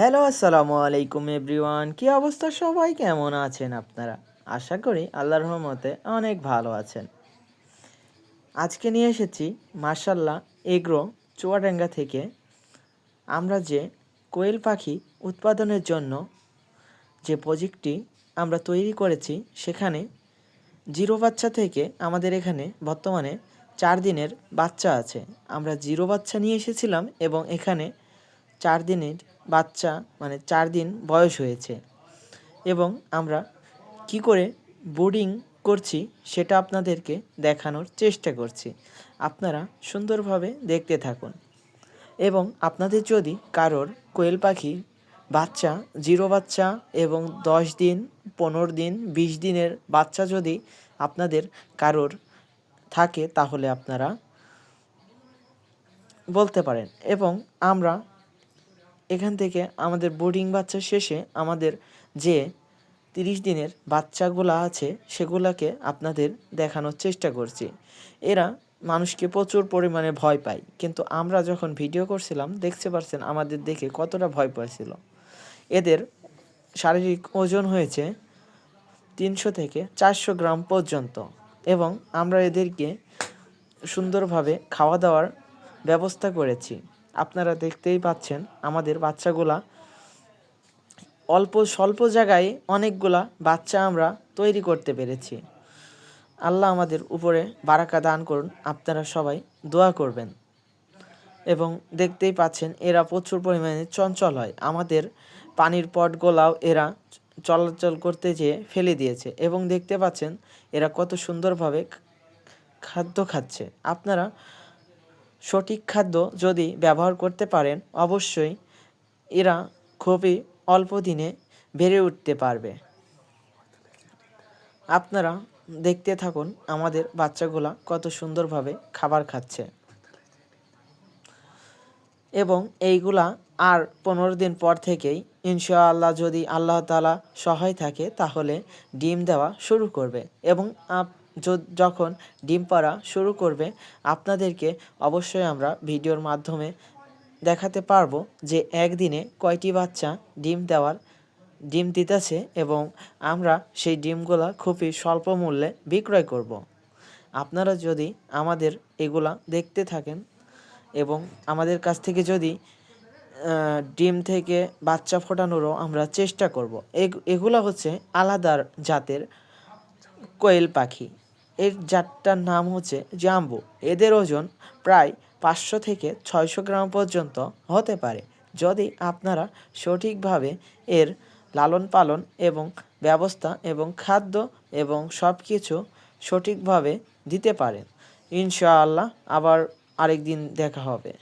Hello, আসসালামু আলাইকুম everyone. কি অবস্থা? সবাই কেমন আছেন আপনারা? আশা করি আল্লাহর রহমতে অনেক ভালো আছেন। আজকে নিয়ে এসেছি মার্শাল্লাহ এগ্রো, চুয়াডাঙ্গা থেকে আমরা যে কোয়েল পাখি উৎপাদনের জন্য যে প্রজেক্টটি আমরা তৈরি করেছি, সেখানে জিরো বাচ্চা থেকে আমাদের এখানে বর্তমানে চার দিনের বাচ্চা আছে। আমরা জিরো বাচ্চা নিয়ে এসেছিলাম এবং এখানে চার দিনের বাচ্চা মানে চার দিন বয়স হয়েছে। এবং আমরা কি করে বোর্ডিং করছি সেটা আপনাদেরকে দেখানোর চেষ্টা করছি। আপনারা সুন্দরভাবে দেখতে থাকুন। এবং আপনাদের যদি কারোর কোয়েল পাখি বাচ্চা, জিরো বাচ্চা এবং দশ দিন, পনেরো দিন, বিশ দিনের বাচ্চা যদি আপনাদের কারোর থাকে তাহলে আপনারা বলতে পারেন। এবং আমরা এখান থেকে আমাদের বোর্ডিং বাচ্চা শেষে আমাদের যে তিরিশ দিনের বাচ্চাগুলো আছে, সেগুলোকে আপনাদের দেখানোর চেষ্টা করছি। এরা মানুষকে প্রচুর পরিমাণে ভয় পায়। কিন্তু আমরা যখন ভিডিও করছিলাম, দেখতে পারছেন আমাদের দেখে কতটা ভয় পাচ্ছিল এদের শারীরিক ওজন হয়েছে তিনশো থেকে চারশো গ্রাম পর্যন্ত এবং আমরা এদেরকে সুন্দরভাবে খাওয়া দাওয়ার ব্যবস্থা করেছি। আপনারা দেখতেই পাচ্ছেন আমাদের বাচ্চাগুলা অল্প, স্বল্প জায়গায় অনেকগুলা বাচ্চা আমরা তৈরি করতে পেরেছি। আল্লাহ আমাদের উপরে বারাকা দান করুন, আপনারা সবাই দোয়া করবেন। এবং দেখতেই পাচ্ছেন এরা প্রচুর পরিমাণে চঞ্চল হয়। আমাদের পানির পটগুলাও এরা চলাচল করতে যেয়ে ফেলে দিয়েছে এবং দেখতে পাচ্ছেন এরা কত সুন্দরভাবে খাদ্য খাচ্ছে। আপনারা সঠিক খাদ্য যদি ব্যবহার করতে পারেন, অবশ্যই এরা খুবই অল্প দিনে বেড়ে উঠতে পারবে। আপনারা দেখতে থাকুন আমাদের বাচ্চাগুলা কত সুন্দরভাবে খাবার খাচ্ছে। এবং এইগুলা আর পনেরো দিন পর থেকেই ইনশাআল্লাহ যদি আল্লাহ তালা সহায় থাকে, তাহলে ডিম দেওয়া শুরু করবে। এবং যখন ডিম পাড়া শুরু করবে, আপনাদেরকে অবশ্যই আমরা ভিডিওর মাধ্যমে দেখাতে পারব যে একদিনে কয়টি বাচ্চা ডিম দেওয়ার, ডিম দিতেছে এবং আমরা সেই ডিমগুলা খুবই স্বল্প মূল্যে বিক্রয় করব। আপনারা যদি আমাদের এগুলা দেখতে থাকেন এবং আমাদের কাছ থেকে যদি ডিম থেকে বাচ্চা ফোটানোরও আমরা চেষ্টা করব এগুলো হচ্ছে আলাদা জাতের কোয়েল পাখি এর জাতটার নাম হচ্ছে জাম্বু। এদের ওজন প্রায় পাঁচশো থেকে ছয়শো গ্রাম পর্যন্ত হতে পারে। যদি আপনারা সঠিকভাবে এর লালন পালন এবং ব্যবস্থা এবং খাদ্য এবং সব কিছু সঠিকভাবে দিতে পারেন, ইনশাআল্লাহ আবার আরেকদিন দেখা হবে।